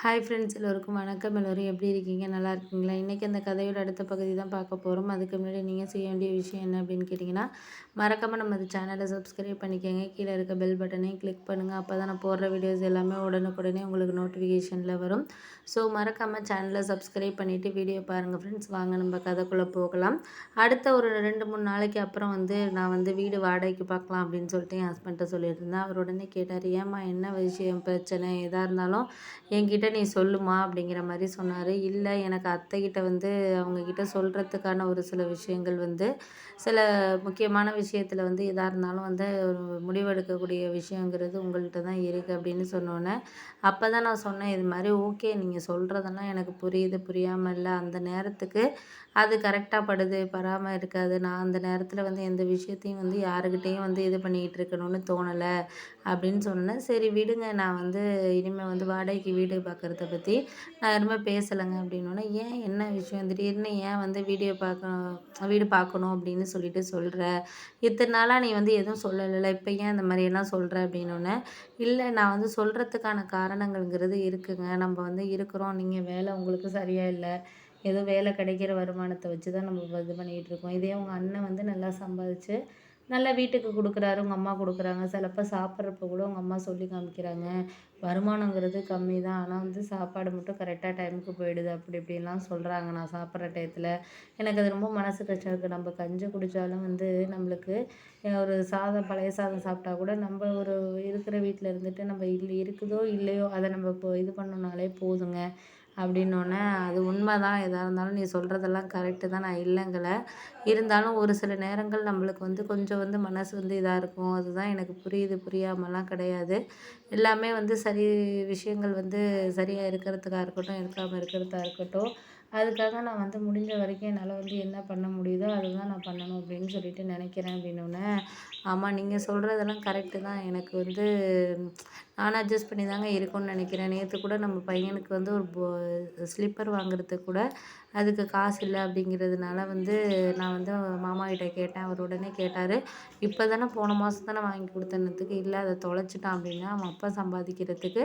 Hi friends எல்லோருக்கும் வணக்கம். எல்லோரும் எப்படி இருக்கீங்க? நல்லா இருக்கீங்களா? இன்றைக்கி அந்த கதையோட அடுத்த பகுதி தான் பார்க்க போகிறோம் அதுக்கு முன்னாடி நீங்கள் செய்ய வேண்டிய விஷயம் என்ன அப்படின்னு கேட்டிங்கன்னா மறக்காமல் நம்ம அந்த சேனலை சப்ஸ்கிரைப் பண்ணிக்கோங்க. கீழே இருக்க பெல் பட்டனையும் கிளிக் பண்ணுங்கள் அப்போ தான் நான் போடுற வீடியோஸ் எல்லாமே உடனுக்குடனே உங்களுக்கு நோட்டிஃபிகேஷனில் வரும். ஸோ மறக்காமல் சேனலை சப்ஸ்கிரைப் பண்ணிவிட்டு வீடியோ பாருங்கள் ஃப்ரெண்ட்ஸ் வாங்க நம்ம கதைக்குள்ளே போகலாம். அடுத்த ஒரு ரெண்டு மூணு நாளைக்கு அப்புறம் வந்து நான் வந்து வீடு வாடகைக்கு பார்க்கலாம் அப்படின்னு சொல்லிட்டு என் ஹஸ்பண்ட்டை சொல்லியிருந்தேன் அவர் உடனே கேட்டார் ஏம்மா என்ன விஷயம்? பிரச்சனை? எதாக இருந்தாலும் என்கிட்ட நீ சொல்லுமா அப்படிங்கிற மாதிரி சொன்னார். இல்லை எனக்கு அத்தைக்கிட்ட வந்து அவங்கக்கிட்ட சொல்கிறதுக்கான ஒரு சில விஷயங்கள் வந்து சில முக்கியமான விஷயத்தில் வந்து எதாக இருந்தாலும் வந்து ஒரு முடிவெடுக்கக்கூடிய விஷயங்கிறது உங்கள்கிட்ட தான் இருக்குது அப்படின்னு சொன்னோன்னே அப்போ தான் நான் சொன்னேன் இது மாதிரி ஓகே நீங்கள் சொல்கிறதெல்லாம் எனக்கு புரியுது புரியாமல் இல்லை அந்த நேரத்துக்கு அது கரெக்டாக படுது பராமல் இருக்காது. நான் அந்த நேரத்தில் வந்து எந்த விஷயத்தையும் வந்து யாருக்கிட்டேயும் வந்து இது பண்ணிக்கிட்டு இருக்கணும்னு தோணலை அப்படின்னு சொன்னேன். சரி விடுங்க நான் வந்து இனிமேல் வந்து வாடகைக்கு வீடு பார்க்குறத பற்றி நான் ரொம்ப பேசலைங்க அப்படின்னோடனே ஏன் என்ன விஷயம்? திடீர்னு ஏன் வந்து வீடியோ பார்க்க வீடு பார்க்கணும் அப்படின்னு சொல்லிட்டு சொல்கிற இத்தனை நாளாக நீ வந்து எதுவும் சொல்லலைல்ல இப்போ ஏன் இந்த மாதிரியெல்லாம் சொல்கிற அப்படின்னோடனே இல்லை நான் வந்து சொல்கிறதுக்கான காரணங்கள்ங்கிறது இருக்குங்க. நம்ம வந்து இருக்கிறோம். நீங்கள் வேலை உங்களுக்கு சரியாக இல்லை. ஏதோ வேலை கிடைக்கிற வருமானத்தை வச்சு தான் நம்ம இது பண்ணிகிட்டு இருக்கோம். இதே உங்கள் அண்ணன் வந்து நல்லா சம்பாதிச்சு நல்லா வீட்டுக்கு கொடுக்குறாரு உங்கள் அம்மா கொடுக்குறாங்க. சிலப்போ சாப்பிட்றப்ப கூட உங்கள் அம்மா சொல்லி காமிக்கிறாங்க. வருமானங்கிறது கம்மி தான் ஆனால் வந்து சாப்பாடு மட்டும் கரெக்டாக டைமுக்கு போயிடுது. அப்படி இப்படிலாம் சொல்கிறாங்க நான் சாப்பிட்ற டயத்தில் எனக்கு அது ரொம்ப மனசு கஷ்டம் இருக்குது நம்ம கஞ்சி குடித்தாலும் வந்து நம்மளுக்கு ஒரு சாதம் பழைய சாதம் சாப்பிட்டா கூட நம்ம ஒரு இருக்கிற வீட்டில் இருந்துட்டு நம்ம இல்லை இருக்குதோ இல்லையோ அதை நம்ம இப்போ இது பண்ணோம்னாலே போதுங்க. அப்படின்னோடனே அது உண்மை தான் எதாக இருந்தாலும் நீ சொல்கிறதெல்லாம் கரெக்டு தான். நான் இல்லைங்கலை. இருந்தாலும் ஒரு சில நேரங்கள் நம்மளுக்கு வந்து கொஞ்சம் வந்து மனசு வந்து இதாக இருக்கும். அதுதான் எனக்கு புரியுது. புரியாமலாம் கிடையாது. எல்லாமே வந்து சரி விஷயங்கள் வந்து சரியாக இருக்கிறதுக்காக இருக்கட்டும் இருக்காமல் இருக்கிறதா இருக்கட்டும். அதுக்காக நான் வந்து முடிஞ்ச வரைக்கும் என்னால் வந்து என்ன பண்ண முடியுதோ அதுதான் நான் பண்ணணும் அப்படின்னு சொல்லிட்டு நினைக்கிறேன் அப்படின்னோடனே ஆமாம் நீங்கள் சொல்கிறதெல்லாம் கரெக்டு தான். எனக்கு வந்து நானும் அட்ஜஸ்ட் பண்ணி தாங்க இருக்கும்னு நினைக்கிறேன். நேற்று கூட நம்ம பையனுக்கு வந்து ஒரு போ ஸ்லிப்பர் வாங்குறதுக்கு கூட அதுக்கு காசு இல்லை அப்படிங்கிறதுனால வந்து நான் வந்து மாமா கேட்டேன். அவர் உடனே கேட்டார் இப்போ தானே போன மாதம் தானே வாங்கி கொடுத்தனத்துக்கு இல்லை அதை தொலைச்சிட்டான் அப்படின்னா அவன் அப்பா சம்பாதிக்கிறதுக்கு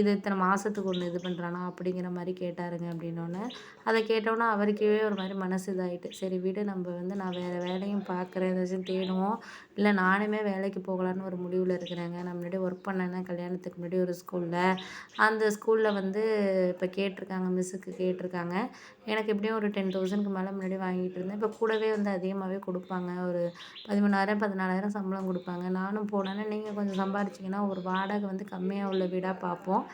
இது இத்தனை மாதத்துக்கு ஒன்று இது பண்ணுறானா அப்படிங்கிற மாதிரி கேட்டாருங்க அப்படின்னோடனே அதை கேட்டோன்னே அவருக்கே ஒரு மாதிரி மனசு இதாகிட்டு சரி விடு நம்ம வந்து நான் வேறு வேலையும் பார்க்குறேன் ஏதாச்சும் தேடுவோம். இல்லை நானுமே வேலைக்கு போகலான்னு ஒரு முடிவில் இருக்கிறேங்க. நான் முன்னாடி ஒர்க் பண்ணேன்னா கல்யாணத்துக்கு முன்னாடி ஒரு ஸ்கூலில். அந்த ஸ்கூலில் வந்து இப்போ கேட்டிருக்காங்க மிஸ்ஸுக்கு கேட்டிருக்காங்க. எனக்கு எப்படியும் ஒரு டென் தௌசண்ட்க்கு மேலே முன்னாடி வாங்கிட்டு இருந்தேன். இப்போ கூடவே வந்து அதிகமாகவே கொடுப்பாங்க. ஒரு பதிமூணாயிரம் பதினாலாயிரம் சம்பளம் கொடுப்பாங்க. நானும் போனேன்னா நீங்கள் கொஞ்சம் சம்பாரிச்சிங்கன்னா ஒரு வாடகை வந்து கம்மியாக உள்ள வீடாக பார்ப்போம்.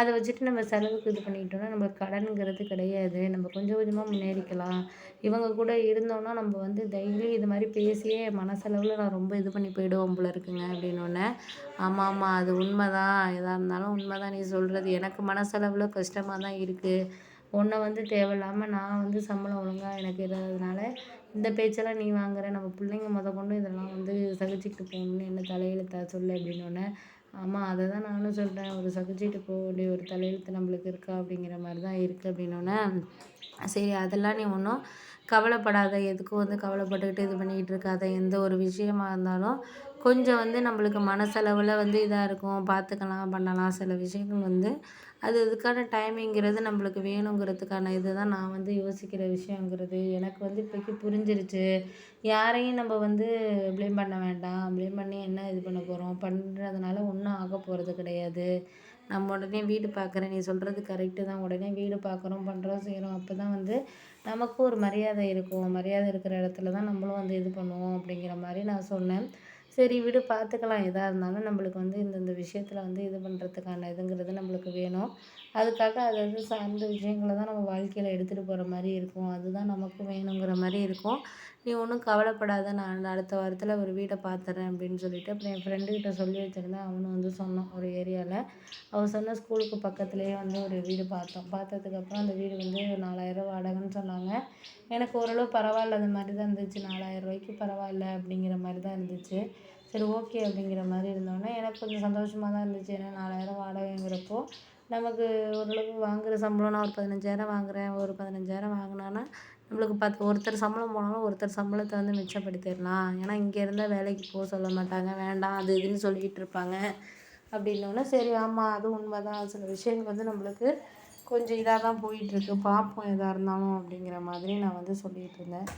அதை வச்சுட்டு நம்ம செலவுக்கு இது பண்ணிக்கிட்டோம்னா நம்மளுக்கு கடனுங்கிறது கிடையாது. நம்ம கொஞ்சம் கொஞ்சமாக முன்னேறிக்கலாம். இவங்க கூட இருந்தோம்னா நம்ம வந்து டெய்லி இது மாதிரி பேசியே மனசளவில் நான் ரொம்ப இது பண்ணி போயிடுவோம் போல இருக்குங்க அப்படின்னோடனே ஆமாம் ஆமாம் அது உண்மை தான் எதாக இருந்தாலும் உண்மை தான் நீ சொல்கிறது எனக்கு மனசளவில் கஷ்டமாக தான் இருக்குது உன்னை வந்து தேவையில்லாமல் நான் வந்து சம்பளம் ஒழுங்காக எனக்கு இல்லாததுனால இந்த பேச்செல்லாம் நீ வாங்குற நம்ம பிள்ளைங்க முத கொண்டு இதெல்லாம் வந்து சகிச்சுக்கிட்டு போகணும்னு என்ன தலையெழுத்தா சொல்லு அப்படின்னோடனே ஆமாம் அதை தான் நானும் சொல்கிறேன் ஒரு சகிச்சுட்டு போக வேண்டிய ஒரு தலையெழுத்து நம்மளுக்கு இருக்கா அப்படிங்கிற மாதிரி தான் இருக்குது அப்படின்னோடனே சரி அதெல்லாம் நீ ஒன்றும் கவலைப்படாத. எதுக்கும் வந்து கவலைப்பட்டுக்கிட்டு இது பண்ணிக்கிட்டு இருக்காத. எந்த ஒரு விஷயமா இருந்தாலும் கொஞ்சம் வந்து நம்மளுக்கு மனசளவில் வந்து இதாக இருக்கும். பார்த்துக்கலாம் பண்ணலாம். சில விஷயங்கள் வந்து அது அதுக்கான டைமிங்கிறது நம்மளுக்கு வேணுங்கிறதுக்கான இது தான் நான் வந்து யோசிக்கிற விஷயங்கிறது. எனக்கு வந்து இப்போக்கி புரிஞ்சிருச்சு. யாரையும் நம்ம வந்து ப்ளேம் பண்ண வேண்டாம். ப்ளேம் பண்ணி என்ன இது பண்ண போகிறோம் பண்ணுறதுனால ஒன்றும் ஆக போகிறது கிடையாது. நம்ம உடனே வீடு பார்க்குறேன் நீ சொல்கிறது கரெக்டு தான். உடனே வீடு பார்க்குறோம் பண்ணுறோம் செய்கிறோம் அப்போ தான் வந்து நமக்கும் ஒரு மரியாதை இருக்கும். மரியாதை இருக்கிற இடத்துல தான் நம்மளும் வந்து இது பண்ணுவோம் அப்படிங்கிற மாதிரி நான் சொன்னேன். சரி விடு பார்த்துக்கலாம் எதாக இருந்தாலும் நம்மளுக்கு வந்து இந்தந்த விஷயத்தில் வந்து இது பண்ணுறதுக்கான இதுங்கிறது நம்மளுக்கு வேணும். அதுக்காக அது வந்து சார்ந்த விஷயங்களை தான் நம்ம வாழ்க்கையில் எடுத்துகிட்டு போகிற மாதிரி இருக்கும். அதுதான் நமக்கும் வேணுங்கிற மாதிரி இருக்கும். நீ ஒன்றும் கவலைப்படாத. நான் அடுத்த வாரத்தில் ஒரு வீடை பார்த்துறேன் அப்படின்னு சொல்லிட்டு அப்புறம் என் ஃப்ரெண்டுக்கிட்ட சொல்லி வச்சுருந்தேன் அவனும் வந்து சொன்னான் ஒரு ஏரியாவில் அவள் சொன்ன ஸ்கூலுக்கு பக்கத்துலேயே வந்து ஒரு வீடு பார்த்தோம். பார்த்ததுக்கப்புறம் அந்த வீடு வந்து நாலாயிரம் வாடகைன்னு சொன்னாங்க. எனக்கு ஓரளவு பரவாயில்ல. அந்த மாதிரி தான் இருந்துச்சு. நாலாயிரம் ரூபாய்க்கு பரவாயில்ல. அப்படிங்கிற மாதிரி தான் இருந்துச்சு. சரி ஓகே அப்படிங்கிற மாதிரி இருந்தோடனே எனக்கு கொஞ்சம் சந்தோஷமாக தான் இருந்துச்சு. ஏன்னா நாலாயிரம் வாடகைங்கிறப்போ நமக்கு ஓரளவுக்கு வாங்குகிற சம்பளம் நான் ஒரு பதினஞ்சாயிரம் வாங்குகிறேன் ஒரு பதினஞ்சாயிரம் வாங்கினான்னா நம்மளுக்கு பத்து ஒருத்தர் சம்பளம் போனாலும் ஒருத்தர் சம்பளத்தை வந்து மிச்சப்படுத்திடலாம். ஏன்னா இங்கே இருந்தால் வேலைக்கு போக சொல்ல மாட்டாங்க. வேண்டாம் அது இதுன்னு சொல்லிக்கிட்டு இருப்பாங்க. அப்படின்னோடனே சரி ஆமாம் அது உண்மை தான் சில விஷயங்கள் வந்து நம்மளுக்கு கொஞ்சம் இதாக தான் போயிட்டுருக்கு பார்ப்போம் எதாக இருந்தாலும் அப்படிங்கிற மாதிரி நான் வந்து சொல்லிகிட்டு இருந்தேன்.